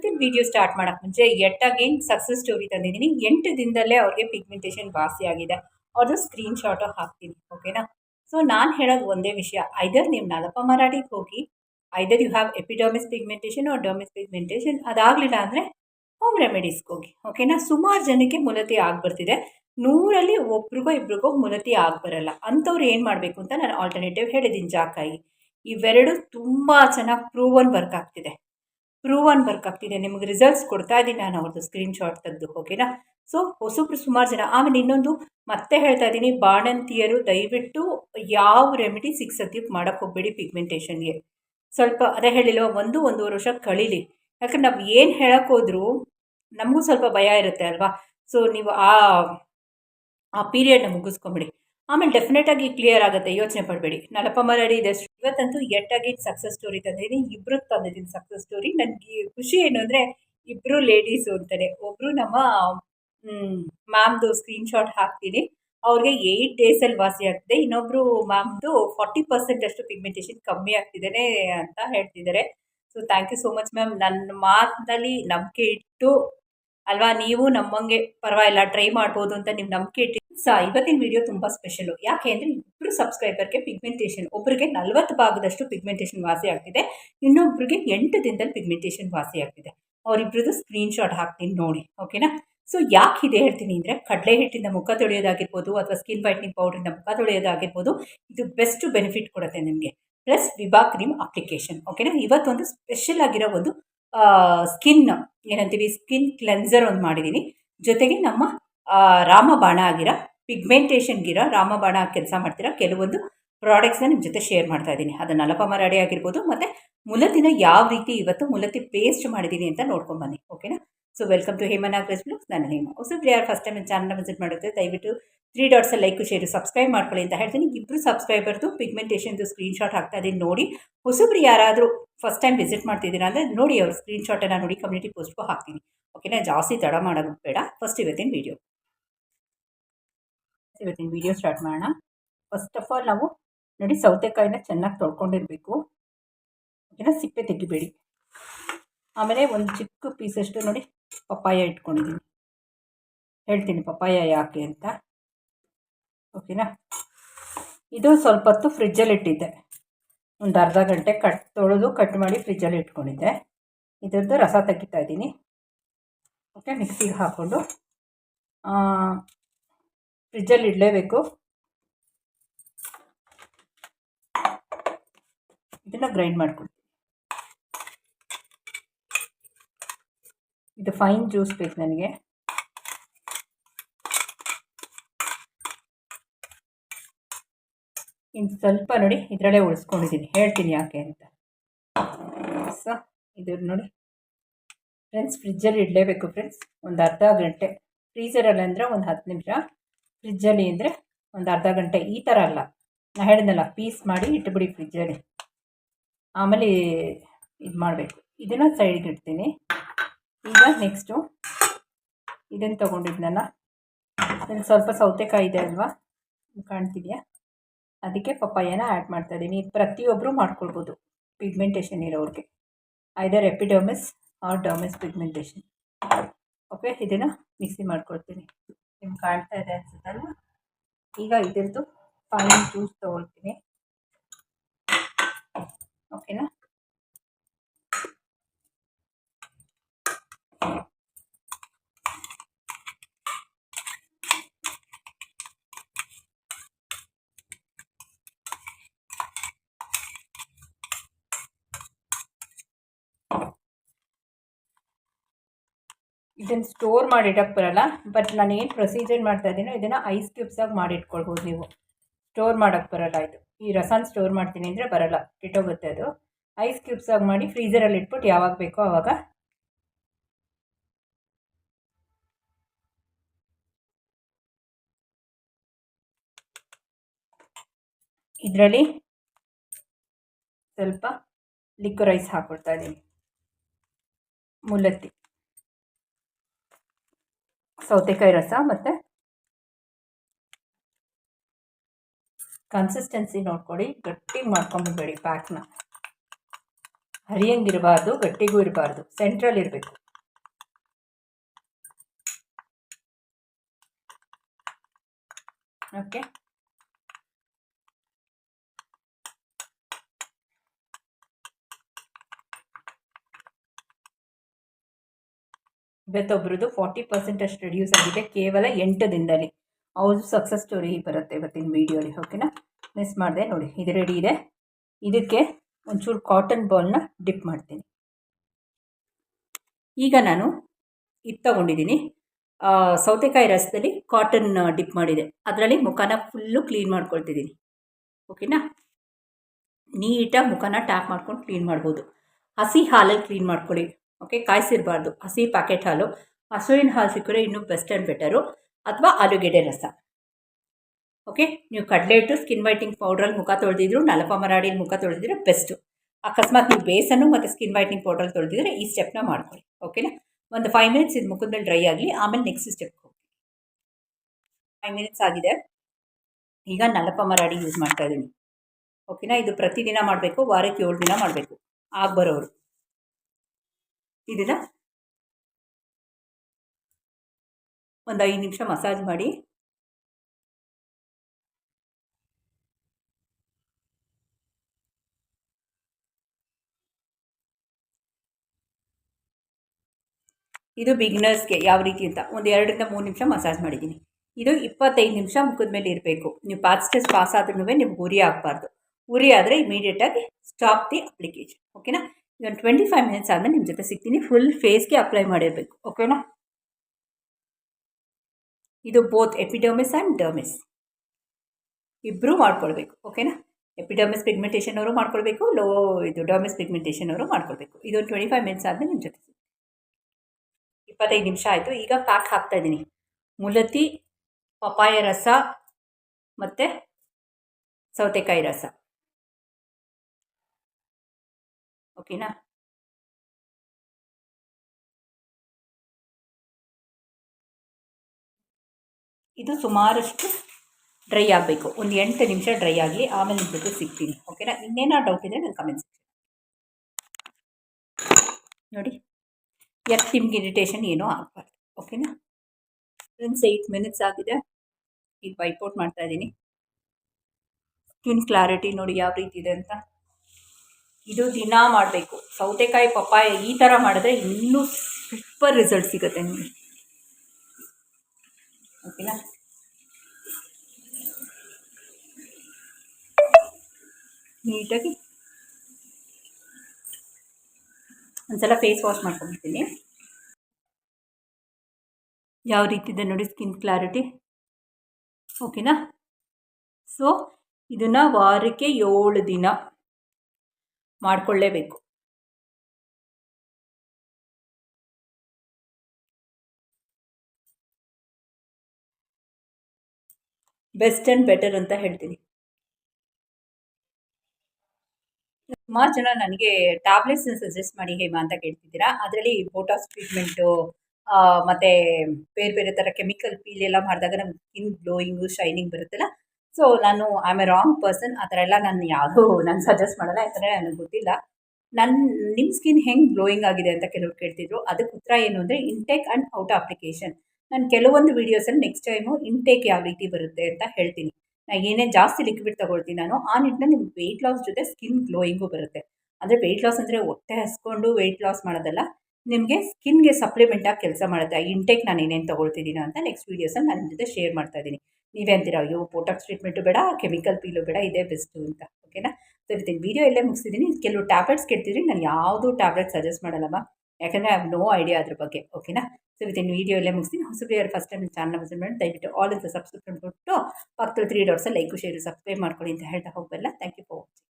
ಮತ್ತು video start ಮಾಡೋಕ್ಕೆ ಮುಂಚೆ ಎಟ್ ಅಗೇನ್ ಸಕ್ಸಸ್ ಸ್ಟೋರಿ ತಂದಿದ್ದೀನಿ. ಎಂಟು ದಿನದಲ್ಲೇ ಅವ್ರಿಗೆ ಪಿಗ್ಮೆಂಟೇಷನ್ ವಾಸಿ ಆಗಿದೆ. ಅವ್ರದ್ದು ಸ್ಕ್ರೀನ್ ಶಾಟು ಹಾಕ್ತೀನಿ ಓಕೆನಾ ಸೊ ನಾನು ಹೇಳೋದು ಒಂದೇ ವಿಷಯ. ಐದರ್ ನೀವು ನಲಪ ಮರಾಠಿಗೆ ಹೋಗಿ either you have epidermis pigmentation or dermis pigmentation ಅದಾಗಲಿಲ್ಲ ಅಂದರೆ ಹೋಮ್ ರೆಮಿಡೀಸ್ಗೆ ಹೋಗಿ ಓಕೆನಾ ಸುಮಾರು ಜನಕ್ಕೆ ಮುಲತಿ ಆಗಿಬರ್ತಿದೆ. ನೂರಲ್ಲಿ ಒಬ್ರಿಗೋ ಇಬ್ರಿಗೋ ಮುಲತಿ ಆಗಿಬರಲ್ಲ. ಅಂಥವ್ರು ಏನು ಮಾಡಬೇಕು ಅಂತ ನಾನು ಆಲ್ಟರ್ನೇಟಿವ್ ಹೇಳಿದ್ದೀನಿ ಜಾಕಾಯಿ. ಇವೆರಡು ತುಂಬ ಚೆನ್ನಾಗಿ ಪ್ರೂವನ್ ವರ್ಕ್ ಆಗ್ತಿದೆ. ಪ್ರೂವನ್ ವರ್ಕ್ ಆಗ್ತಿದೆ ನಿಮಗೆ ರಿಸಲ್ಟ್ಸ್ ಕೊಡ್ತಾ ಇದ್ದೀನಿ ನಾನು ಅವ್ರದ್ದು ಸ್ಕ್ರೀನ್ಶಾಟ್ ತೆಗೆದು ಓಕೆನಾ ಸೊ ಹೊಸಬ್ರು ಸುಮಾರು ಜನ, ಆಮೇಲೆ ಇನ್ನೊಂದು ಮತ್ತೆ ಹೇಳ್ತಾ ಇದ್ದೀನಿ ಬಾಣಂತಿಯರು ದಯವಿಟ್ಟು ಯಾವ ರೆಮಿಡಿ ಸಿಕ್ಸ್ ಸದ್ಯಕ್ಕೆ ಮಾಡೋಕ್ಕೆ ಹೋಗಬೇಡಿ ಪಿಗ್ಮೆಂಟೇಷನ್ಗೆ ಸ್ವಲ್ಪ ಅದೇ ಹೇಳಿಲ್ಲ ಒಂದು, ಒಂದೂವರೆ ವರ್ಷ ಕಳೀಲಿ. ಯಾಕಂದ್ರೆ ನಾವು ಏನು ಹೇಳೋಕ್ಕೋದ್ರೂ ನಮಗೂ ಸ್ವಲ್ಪ ಭಯ ಇರುತ್ತೆ ಅಲ್ವಾ? ಸೊ ನೀವು ಆ ಆ ಪೀರಿಯಡ್ನ ಮುಗಿಸ್ಕೊಂಬಿಡಿ. ಆಮೇಲೆ ಡೆಫಿನೆಟಾಗಿ ಕ್ಲಿಯರ್ ಆಗುತ್ತೆ, ಯೋಚನೆ ಪಡಬೇಡಿ. ನಲಪ ಮರಡಿ ಇದೆ. ಇವತ್ತಂತೂ ಎಟ್ಟಾಗಿ ಸಕ್ಸಸ್ ಸ್ಟೋರಿ ತಂದಿದ್ದೀನಿ. ಇಬ್ರು ತಂದಿದ್ದೀನಿ ಸಕ್ಸಸ್ ಸ್ಟೋರಿ ನನಗೆ ಖುಷಿ ಏನು ಅಂದರೆ ಇಬ್ಬರು ಲೇಡೀಸು ಅಂತಾರೆ ಒಬ್ಬರು ನಮ್ಮ ಮ್ಯಾಮ್ದು ಸ್ಕ್ರೀನ್ ಶಾಟ್ ಹಾಕ್ತೀನಿ. ಅವ್ರಿಗೆ ಏಯ್ಟ್ ಡೇಸಲ್ಲಿ ವಾಸಿ ಆಗ್ತಿದೆ. ಇನ್ನೊಬ್ಬರು ಮ್ಯಾಮ್ದು ಫಾರ್ಟಿ ಪರ್ಸೆಂಟ್ ಅಷ್ಟು ಪಿಗ್ಮೆಂಟೇಷನ್ ಕಮ್ಮಿ ಆಗ್ತಿದೆ ಅಂತ ಹೇಳ್ತಿದ್ದಾರೆ. So thank you so much ma'am ನನ್ನ ಮಾತಿನಲ್ಲಿ ನಂಬಿಕೆ ಇಟ್ಟು ಅಲ್ವಾ? ನೀವು ನಮ್ಮಂಗೆ ಪರವಾಗಿಲ್ಲ ಟ್ರೈ ಮಾಡ್ಬೋದು ಅಂತ ನೀವು ನಂಬಿಕೆ ಇಟ್ಟು ಸ ಇವತ್ತಿನ ವಿಡಿಯೋ ತುಂಬ ಸ್ಪೆಷಲು ಯಾಕೆ ಅಂದರೆ ಇಬ್ಬರು ಸಬ್ಸ್ಕ್ರೈಬರ್ಗೆ ಪಿಗ್ಮೆಂಟೇಷನ್ ಒಬ್ಬರಿಗೆ ನಲ್ವತ್ತು ಭಾಗದಷ್ಟು ಪಿಗ್ಮೆಂಟೇಷನ್ ವಾಸಿ ಆಗ್ತಿದೆ. ಇನ್ನೊಬ್ಬರಿಗೆ ಎಂಟು ದಿನದಲ್ಲಿ ಪಿಗ್ಮೆಂಟೇಷನ್ ವಾಸಿ ಆಗ್ತಿದೆ. ಅವರಿಬ್ಬರದ್ದು ಸ್ಕ್ರೀನ್ ಶಾಟ್ ಹಾಕ್ತೀನಿ ನೋಡಿ ಓಕೆನಾ ಸೊ ಯಾಕೆ ಇದೆ ಹೇಳ್ತೀನಿ ಅಂದರೆ ಕಡಲೆ ಹಿಟ್ಟಿಂದ ಮುಖ ತೊಳೆಯೋದಾಗಿರ್ಬೋದು ಅಥವಾ ಸ್ಕಿನ್ ವೈಟ್ನಿಂಗ್ ಪೌಡ್ರಿಂದ ಮುಖ ತೊಳೆಯೋದಾಗಿರ್ಬೋದು, ಇದು ಬೆಸ್ಟ್ ಬೆನಿಫಿಟ್ ಕೊಡುತ್ತೆ ನಿಮಗೆ. ಪ್ಲಸ್ ವಿಭಾ ಕ್ರೀಮ್ ಅಪ್ಲಿಕೇಶನ್ ಓಕೆನಾ ಇವತ್ತೊಂದು ಸ್ಪೆಷಲ್ ಆಗಿರೋ ಒಂದು ಸ್ಕಿನ್ ಏನಂತೀವಿ ಸ್ಕಿನ್ ಕ್ಲೆನ್ಸರ್ ಒಂದು ಮಾಡಿದ್ದೀನಿ ಜೊತೆಗೆ ನಮ್ಮ ರಾಮಬಾಣ ಆಗಿರೋ ಪಿಗ್ಮೆಂಟೇಷನ್ಗಿರೋ ರಾಮಬಾಣ ಕೆಲಸ ಮಾಡ್ತಿರೋ ಕೆಲವೊಂದು ಪ್ರಾಡಕ್ಟ್ಸ್ನ ನಿಮ್ಮ ಜೊತೆ ಶೇರ್ ಮಾಡ್ತಾ ಇದ್ದೀನಿ ಅದು ನಲಪ ಮರಾಡಿ ಆಗಿರ್ಬೋದು, ಮತ್ತು ಮುಲತಿನ ಯಾವ ರೀತಿ ಇವತ್ತು ಮುಲತಿ ಪೇಸ್ಟ್ ಮಾಡಿದ್ದೀನಿ ಅಂತ ನೋಡ್ಕೊಂಬನ್ನಿ ಓಕೆನಾ so welcome to Hema Nagaraj vlogs ನಾನು ಹೇಮ. ಹೊಸಬ್ರು ಯಾರು ಫಸ್ಟ್ ಟೈಮ್ ಚಾನಲ್ನ ವಿಸಿಟ್ ಮಾಡುತ್ತೆ, ದಯವಿಟ್ಟು three dots like share subscribe ಮಾಡ್ಕೊಳ್ಳಿ ಅಂತ ಹೇಳ್ತೀನಿ. ಇಬ್ಬರು ಸಬ್ಸ್ಕ್ರೈಬರ್ದು ಪಿಗ್ಮೆಂಟೇಷನ್ದು ಸ್ಕ್ರೀನ್ ಶಾಟ್ ಹಾಕ್ತಾ ಇದೀನಿ ನೋಡಿ, ಹೊಸಬ್ರು ಯಾರಾದರೂ ಫಸ್ಟ್ ಟೈಮ್ ವಿಸಿಟ್ ಮಾಡ್ತಿದ್ದೀರಾ ಅಂದರೆ ನೋಡಿ ಅವರು ಸ್ಕ್ರೀನ್ ನಾನು ನೋಡಿ ಕಮ್ಯುನಿಟಿ ಪೋಸ್ಟ್ಗೂ ಹಾಕ್ತೀನಿ. ಓಕೆನಾ ಜಾಸ್ತಿ ತಡ ಮಾಡೋದು ಬೇಡ ಫಸ್ಟ್ ಇವತ್ತಿನ ವೀಡಿಯೋ ಇವತ್ತಿನ ವೀಡಿಯೋ ಸ್ಟಾರ್ಟ್ ಮಾಡೋಣ. ಫಸ್ಟ್ ಆಫ್ ಆಲ್ ನಾವು ನೋಡಿ ಸೌತೆಕಾಯಿನ ಚೆನ್ನಾಗಿ ತೊಳ್ಕೊಂಡಿರಬೇಕು. ಓಕೆನಾ ಸಿಪ್ಪೆ ತೆಗಿಬೇಡಿ. ಆಮೇಲೆ ಒಂದು ಚಿಕ್ಕ ಪೀಸಷ್ಟು ನೋಡಿ ಪಪ್ಪಾಯ ಇಟ್ಕೊಂಡಿದ್ದೀನಿ. ಹೇಳ್ತೀನಿ ಪಪ್ಪಾಯ ಯಾಕೆ ಅಂತ. ಓಕೆನಾ? ಇದು ಸ್ವಲ್ಪ ಹೊತ್ತು ಫ್ರಿಜ್ಜಲ್ಲಿ ಇಟ್ಟಿದ್ದೆ. ಒಂದು ಅರ್ಧ ಗಂಟೆ ಕಟ್, ತೊಳೆದು ಕಟ್ ಮಾಡಿ ಫ್ರಿಜ್ಜಲ್ಲಿ ಇಟ್ಕೊಂಡಿದ್ದೆ. ಇದ್ರದ್ದು ರಸ ತೆಗಿತಾ ಇದ್ದೀನಿ. ಓಕೆ, ಮಿಕ್ಸಿಗೆ ಹಾಕ್ಕೊಂಡು. ಫ್ರಿಜ್ಜಲ್ಲಿ ಇಡಲೇಬೇಕು. ಇದನ್ನು ಗ್ರೈಂಡ್ ಮಾಡ್ಕೊಡ್ತೀನಿ ಇದು ಫೈನ್ ಜ್ಯೂಸ್ ಬೇಕು ನನಗೆ. ಇನ್ನು ಸ್ವಲ್ಪ ನೋಡಿ ಇದರಲ್ಲೇ ಉಳಿಸ್ಕೊಂಡಿದ್ದೀನಿ. ಹೇಳ್ತೀನಿ ಯಾಕೆ ಅಂತ. ಸೊ ಇದು ನೋಡಿ. ಫ್ರೆಂಡ್ಸ್ ಫ್ರಿಜ್ಜಲ್ಲಿ ಇಡಲೇಬೇಕು ಫ್ರೆಂಡ್ಸ್ ಒಂದು ಅರ್ಧ ಗಂಟೆ. ಫ್ರೀಸರಲ್ಲಿ ಅಂದರೆ ಒಂದು ಹತ್ತು ನಿಮಿಷ. ಫ್ರಿಜ್ಜಲ್ಲಿ ಅಂದರೆ ಒಂದು ಅರ್ಧ ಗಂಟೆ. ಈ ಥರ ಅಲ್ಲ. ನಾನು ಹೇಳಿದ್ನಲ್ಲ ಪೀಸ್ ಮಾಡಿ ಇಟ್ಬಿಡಿ ಫ್ರಿಜ್ಜಲ್ಲಿ ಆಮೇಲೆ ಇದು ಮಾಡಬೇಕು. ಇದನ್ನು ಸೈಡ್ಗೆ ಇಡ್ತೀನಿ. ಈಗ ನೆಕ್ಸ್ಟು ಇದನ್ನು ತೊಗೊಂಡಿದ್ನಲ್ಲ ಇದನ್ನು ಸ್ವಲ್ಪ ಸೌತೆಕಾಯಿ ಇದೆ ಅಲ್ವಾ? ಕಾಣ್ತಿದೆಯಾ? ಅದಕ್ಕೆ ಪಪ್ಪಾಯನ ಆ್ಯಡ್ ಮಾಡ್ತಾಯಿದ್ದೀನಿ ಪ್ರತಿಯೊಬ್ಬರು ಮಾಡ್ಕೊಳ್ಬೋದು ಪಿಗ್ಮೆಂಟೇಷನ್ ಇರೋರಿಗೆ. Either epidermis or dermis pigmentation okay ಇದನ್ನು ಮಿಕ್ಸಿ ಮಾಡ್ಕೊಳ್ತೀನಿ. ನಿಮ್ಗೆ ಕಾಣ್ತಾ ಇದೆ ಅನ್ಸುತ್ತಲ್ಲ ಈಗ ಇದ್ರದ್ದು ಫೈನ್ ಜ್ಯೂಸ್ ತೊಗೊಳ್ತೀನಿ. ಓಕೆನಾ ಇದನ್ನು ಸ್ಟೋರ್ ಮಾಡಿ ಬರಲ್ಲ ಬಟ್ ನಾನು ಏನು ಪ್ರೊಸೀಜರ್ ಮಾಡ್ತಾ ಇದ್ದೀನೋ ಇದನ್ನು ಐಸ್ ಕ್ಯೂಬ್ಸಾಗಿ ಮಾಡಿ ಇಟ್ಕೊಳ್ಬೋದು ನೀವು. ಸ್ಟೋರ್ ಮಾಡೋಕ್ಕೆ ಬರಲ್ಲ ಇದು. ಈ ರಸನ್ ಸ್ಟೋರ್ ಮಾಡ್ತೀನಿ ಅಂದರೆ ಬರಲ್ಲ, ಕೆಟ್ಟೋಗುತ್ತೆ ಅದು. ಐಸ್ ಕ್ಯೂಬ್ಸಾಗಿ ಮಾಡಿ ಫ್ರೀಸರಲ್ಲಿ ಇಟ್ಬಿಟ್ಟು ಯಾವಾಗ ಬೇಕೋ ಆವಾಗ ಇದರಲ್ಲಿ ಸ್ವಲ್ಪ ಲಿಕ್ವರೈಸ್ ಹಾಕ್ಕೊಡ್ತಾ ಇದ್ದೀನಿ. ಮುಲ್ಲತ್ತಿ ಸೌತೆಕಾಯಿ ರಸ ಮತ್ತು ಕನ್ಸಿಸ್ಟೆನ್ಸಿ ನೋಡ್ಕೊಳ್ಳಿ ಗಟ್ಟಿಗೆ ಮಾಡ್ಕೊಂಬಿಡ್ಬೇಡಿ ಪ್ಯಾಕ್ನ ಹರಿಯಂಗಿರಬಾರ್ದು ಗಟ್ಟಿಗೂ ಇರಬಾರ್ದು ಸೆಂಟ್ರಲ್ ಇರಬೇಕು. ಓಕೆ ಇವತ್ತೊಬ್ರದ್ದು ಫಾರ್ಟಿ ಪರ್ಸೆಂಟ್ ಅಷ್ಟು ರೆಡ್ಯೂಸ್ ಆಗಿದೆ ಕೇವಲ ಎಂಟು ದಿನದಲ್ಲಿ. ಅವ್ರದ್ದು ಸಕ್ಸಸ್ ಸ್ಟೋರಿ ಬರುತ್ತೆ ಇವತ್ತಿನ ವೀಡಿಯೋಲಿ ಓಕೆನಾ ಮಿಸ್ ಮಾಡಿದೆ, ನೋಡಿ, ಇದು ರೆಡಿ ಇದೆ. ಇದಕ್ಕೆ ಒಂಚೂರು ಕಾಟನ್ ಬಾಲ್ನ ಡಿಪ್ ಮಾಡ್ತೀನಿ. ಈಗ ನಾನು ಇದು ತಗೊಂಡಿದ್ದೀನಿ. ಸೌತೆಕಾಯಿ ರಸದಲ್ಲಿ ಕಾಟನ್ ಡಿಪ್ ಮಾಡಿದೆ. ಅದರಲ್ಲಿ ಮುಖನ ಫುಲ್ಲು ಕ್ಲೀನ್ ಮಾಡ್ಕೊಳ್ತಿದ್ದೀನಿ. ಓಕೆನಾ ನೀಟಾಗಿ ಮುಖನ ಟ್ಯಾಪ್ ಮಾಡ್ಕೊಂಡು ಕ್ಲೀನ್ ಮಾಡ್ಬೋದು. ಹಸಿ ಹಾಲಲ್ಲಿ ಕ್ಲೀನ್ ಮಾಡ್ಕೊಳ್ಳಿ. ಓಕೆ ಕಾಯಿಸಿರಬಾರ್ದು. ಹಸಿ ಪ್ಯಾಕೆಟ್ ಹಾಲು, ಹಸುವಿನ ಹಾಲು ಸಿಕ್ಕರೆ ಇನ್ನೂ ಬೆಸ್ಟ್ ಆ್ಯಂಡ್ ಬೆಟರು ಅಥವಾ ಆಲೂಗೆಡ್ಡೆ ರಸ. ಓಕೆ ನೀವು ಕಡಲೆ ಸ್ಕಿನ್ ವೈಟಿಂಗ್ ಪೌಡ್ರಲ್ಲಿ ಮುಖ ತೊಳೆದಿದ್ರು ನಲಪ ಮರಾಡಿಯಲ್ಲಿ ಮುಖ ತೊಳೆದಿದ್ರೆ ಬೆಸ್ಟು ಅಕಸ್ಮಾತ್ ನೀವು ಬೇಸನ್ನು ಮತ್ತು ಸ್ಕಿನ್ ವೈಟ್ನಿಂಗ್ ಪೌಡ್ರಲ್ಲಿ ತೊಳೆದಿದ್ರೆ ಈ ಸ್ಟೆಪ್ನ ಮಾಡ್ಕೊಳ್ಳಿ. ಓಕೆನಾ ಒಂದು ಫೈವ್ ಮಿನಿಟ್ಸ್ ಇದು ಮುಖದ ಮೇಲೆ ಡ್ರೈ ಆಗಲಿ, ಆಮೇಲೆ ನೆಕ್ಸ್ಟ್ ಸ್ಟೆಪ್ ಹೋಗಿ ಫೈವ್ ಮಿನಿಟ್ಸ್ ಆಗಿದೆ. ಈಗ ನಲಪ ಮರಾಡಿ ಯೂಸ್ ಮಾಡ್ತಾ ಇದ್ದೀನಿ. ಓಕೆನಾ ಇದು ಪ್ರತಿದಿನ ಮಾಡಬೇಕು, ವಾರಕ್ಕೆ ಏಳು ದಿನ ಮಾಡಬೇಕು. ಆಗ ಬರೋರು ಇದನ್ನು ಒಂದು ಐದು ನಿಮಿಷ ಮಸಾಜ್ ಮಾಡಿ. ಇದು ಬಿಗಿನರ್ಸ್ಗೆ ಯಾವ ರೀತಿ ಅಂತ ಒಂದು ಎರಡರಿಂದ ಮೂರು ನಿಮಿಷ ಮಸಾಜ್ ಮಾಡಿದ್ದೀನಿ. ಇದು ಇಪ್ಪತ್ತೈದು ನಿಮಿಷ ಮುಖದ ಮೇಲೆ ಇರಬೇಕು. ನೀವು ಪಾಸ್ ಟೆಸ್ಟ್ ಪಾಸ್ ಆದ್ರೂ ನಿಮ್ಗೆ ಉರಿ ಆಗಬಾರ್ದು. ಉರಿ ಆದರೆ ಇಮಿಡಿಯೇಟಾಗಿ ಸ್ಟಾಪ್ ದಿ ಅಪ್ಲಿಕೇಶನ್ ಓಕೆನಾ ಈಗ ಟ್ವೆಂಟಿ ಫೈವ್ ಮಿನಿಟ್ಸ್ ಆದಮೇಲೆ ನಿಮ್ಮ ಜೊತೆ ಸಿಗ್ತೀನಿ. ಫುಲ್ ಫೇಸ್ಗೆ ಅಪ್ಲೈ ಮಾಡಿರಬೇಕು. ಓಕೆನಾ ಇದು ಬೋತ್ ಎಪಿಡರ್ಮಿಸ್ ಆ್ಯಂಡ್ ಡರ್ಮಿಸ್ ಇಬ್ಬರೂ ಮಾಡ್ಕೊಳ್ಬೇಕು. ಓಕೆನಾ ಎಪಿಡರ್ಮಿಸ್ ಪಿಗ್ಮೆಂಟೇಷನ್ ಅವರು ಮಾಡ್ಕೊಳ್ಬೇಕು. ಲೋ ಇದು ಡರ್ಮಿಸ್ ಪಿಗ್ಮೆಂಟೇಷನ್ ಅವರು ಮಾಡ್ಕೊಳ್ಬೇಕು. ಇದು ಟ್ವೆಂಟಿ ಫೈವ್ ಮಿನಿಟ್ಸ್ ಆದಮೇಲೆ ನಿಮ್ಮ ಜೊತೆ ಇಪ್ಪತ್ತೈದು ನಿಮಿಷ ಆಯಿತು. ಈಗ ಪ್ಯಾಕ್ ಹಾಕ್ತಾ ಇದ್ದೀನಿ. ಮುಲತಿ ಪಪಾಯ ರಸ ಮತ್ತು ಸೌತೆಕಾಯಿ ರಸ. ಓಕೆನಾ ಇದು ಸುಮಾರಷ್ಟು ಡ್ರೈ ಆಗಬೇಕು. ಒಂದು ಎಂಟು ನಿಮಿಷ ಡ್ರೈ ಆಗಲಿ, ಆಮೇಲೆ ಬಿಟ್ಟು ಸಿಗ್ತೀನಿ. ಓಕೆನಾ ಇನ್ನೇನೋ ಡೌಟ್ ಇದ್ದರೆ ನಾನು ಕಮೆಂಟ್ ನೋಡಿ. ಯಾಕೆ ನಿಮ್ಗೆ ಇರಿಟೇಷನ್ ಏನೂ ಆಗಬಾರ್ದು. ಓಕೆನಾ ಫ್ರೆಂಡ್ಸ್ ಏಯ್ಟ್ ಮಿನಿಟ್ಸ್ ಆಗಿದೆ. ಈಗ ವೈಪೌಟ್ ಮಾಡ್ತಾ ಇದ್ದೀನಿ. ಸ್ಕಿನ್ ಕ್ಲಾರಿಟಿ ನೋಡಿ ಯಾವ ರೀತಿ ಇದೆ ಅಂತ. ಇದು ದಿನ ಮಾಡಬೇಕು. ಸೌತೆಕಾಯಿ, ಪಪ್ಪಾಯ ಈ ಥರ ಮಾಡಿದ್ರೆ ಇನ್ನೂ ಸೂಪರ್ ರಿಸಲ್ಟ್ ಸಿಗುತ್ತೆ ನಿಮಗೆ. ಓಕೆನಾ? ನೀಟಾಗಿ. ಒಂದ್ಸಲ ಫೇಸ್ ವಾಶ್ ಮಾಡ್ಕೊಂಡ್ಬಿಡ್ತೀನಿ. ಯಾವ ರೀತಿ ಇದೆ ನೋಡಿ ಸ್ಕಿನ್ ಕ್ಲಾರಿಟಿ ಓಕೆನಾ? ಸೊ ಇದನ್ನು ವಾರಕ್ಕೆ ಏಳು ದಿನ. ಮಾಡಿಕೊಳ್ಳೇಬೇಕು. ಬೆಸ್ಟ್ ಆ್ಯಂಡ್ ಬೆಟರ್ ಅಂತ ಹೇಳ್ತೀನಿ. ಸುಮಾರು ಜನ ನನಗೆ ಟ್ಯಾಬ್ಲೆಟ್ಸ್ನ ಸಜೆಸ್ಟ್ ಮಾಡಿ ಹೇಮ ಅಂತ ಕೇಳ್ತಿದ್ದೀರಾ. ಅದರಲ್ಲಿ ಬೋಟಾಕ್ಸ್ ಟ್ರೀಟ್ಮೆಂಟು ಮತ್ತು ಬೇರೆ ಬೇರೆ ಥರ ಕೆಮಿಕಲ್ ಪೀಲ್ ಎಲ್ಲ ಮಾಡಿದಾಗ ನಮ್ಗೆ ಸ್ಕಿನ್ ಗ್ಲೋಯಿಂಗು ಶೈನಿಂಗ್ ಬರುತ್ತಲ್ಲ ಸೊ ನಾನು I am a wrong person ಆ ಥರ ಎಲ್ಲ ನಾನು ಯಾವುದೂ ನಾನು ಸಜೆಸ್ಟ್ ಮಾಡಲ್ಲ. ಥರ ನನಗೆ ಗೊತ್ತಿಲ್ಲ. ನನ್ನ ನಿಮ್ಮ ಸ್ಕಿನ್ ಹೆಂಗೆ ಗ್ಲೋಯಿಂಗ್ ಆಗಿದೆ ಅಂತ ಕೆಲವರು ಕೇಳ್ತಿದ್ರು. ಅದಕ್ಕೆ ಉತ್ತರ ಏನು ಅಂದರೆ ಇಂಟೇಕ್ ಆ್ಯಂಡ್ ಔಟ್ ಅಪ್ಲಿಕೇಶನ್ ನಾನು ಕೆಲವೊಂದು ವೀಡಿಯೋಸಲ್ಲಿ ನೆಕ್ಸ್ಟ್ ಟೈಮು ಇಂಟೇಕ್ ಯಾವ ರೀತಿ ಬರುತ್ತೆ ಅಂತ ಹೇಳ್ತೀನಿ. ನಾನು ಏನೇ ಜಾಸ್ತಿ ಲಿಕ್ವಿಡ್ ತೊಗೊಳ್ತೀನಿ ನಾನು, ಆ ನಿಟ್ಟಿನಲ್ಲಿ ನಿಮ್ಗೆ ವೆಯ್ಟ್ ಲಾಸ್ ಜೊತೆ ಸ್ಕಿನ್ ಗ್ಲೋಯಿಂಗು ಬರುತ್ತೆ. ಅಂದರೆ ವೆಯ್ಟ್ ಲಾಸ್ ಅಂದರೆ ಹೊಟ್ಟೆ ಹಸ್ಕೊಂಡು ವೆಯ್ಟ್ ಲಾಸ್ ಮಾಡೋದಲ್ಲ, ನಿಮಗೆ ಸ್ಕಿನ್ಗೆ ಸಪ್ಲಿಮೆಂಟಾಗಿ ಕೆಲಸ ಮಾಡುತ್ತೆ. ಆ ಇಂಟೇಕ್ ನಾನು ಏನೇನು ತೊಗೊಳ್ತಿದ್ದೀನೋ ಅಂತ ನೆಕ್ಸ್ಟ್ ವೀಡಿಯೋಸಲ್ಲಿ ನಾನು ನಿಮ್ಮ ಜೊತೆ ಶೇರ್ ಮಾಡ್ತಾ ಇದ್ದೀನಿ. ನೀವೇ ಅಂತೀರ, ಅಯ್ಯೋ ಪೋಟಾಕ್ಸ್ ಟ್ರೀಟ್ಮೆಂಟು ಬೇಡ ಕೆಮಿಕಲ್ ಪೀಲು ಬೇಡ, ಇದೇ ಬೆಸ್ಟು ಅಂತ. ಓಕೆನಾ ಸೊ ಇದನ್ನು ವೀಡಿಯೋ ಎಲ್ಲೇ ಮುಗಿಸಿದ್ದೀನಿ ಕೆಲವು ಟ್ಯಾಬ್ಲೆಟ್ಸ್ ಕೇಳ್ತಿದ್ರಿ ನಾನು ಯಾವುದೂ ಟ್ಯಾಬ್ಲೆಟ್ ಸಜೆಸ್ಟ್ ಮಾಡಲ್ಲಮ್ಮ. ಯಾಕಂದರೆ ಐ ಹ್ಯಾವ್ ನೋ ಐಡಿಯಾ ಅದ್ರ ಬಗ್ಗೆ. ಓಕೆನಾ ಸೊ ವಿತಿನ್ ವೀಡಿಯೋ ಎಲ್ಲೇ ಮುಗಿಸ್ತೀನಿ ಹೊಸಬ್ರಿಯರು ಫಸ್ಟ್ ಟೈಮ್ ಚಾನಲ್ ವಿಸಿಟ್ ಮಾಡಿ, ದಯವಿಟ್ಟು ಆಲ್ ಇಸ್ ಸಬ್ಸ್ಕ್ರೈಬ್ ಕೊಟ್ಟು, ಪಕ್ಕದಲ್ಲಿ ತ್ರೀ ಡಾಟ್ಸಲ್ಲಿ ಲೈಕ್ ಶೇರು ಸಬ್ಸ್ಕ್ರೈಬ್ ಮಾಡ್ಕೊಳ್ಳಿ ಅಂತ ಹೇಳ್ತಾ ಹೋಗಬಲ್ಲ ಥ್ಯಾಂಕ್ ಯು ಫಾರ್ ವಾಚಿಂಗ್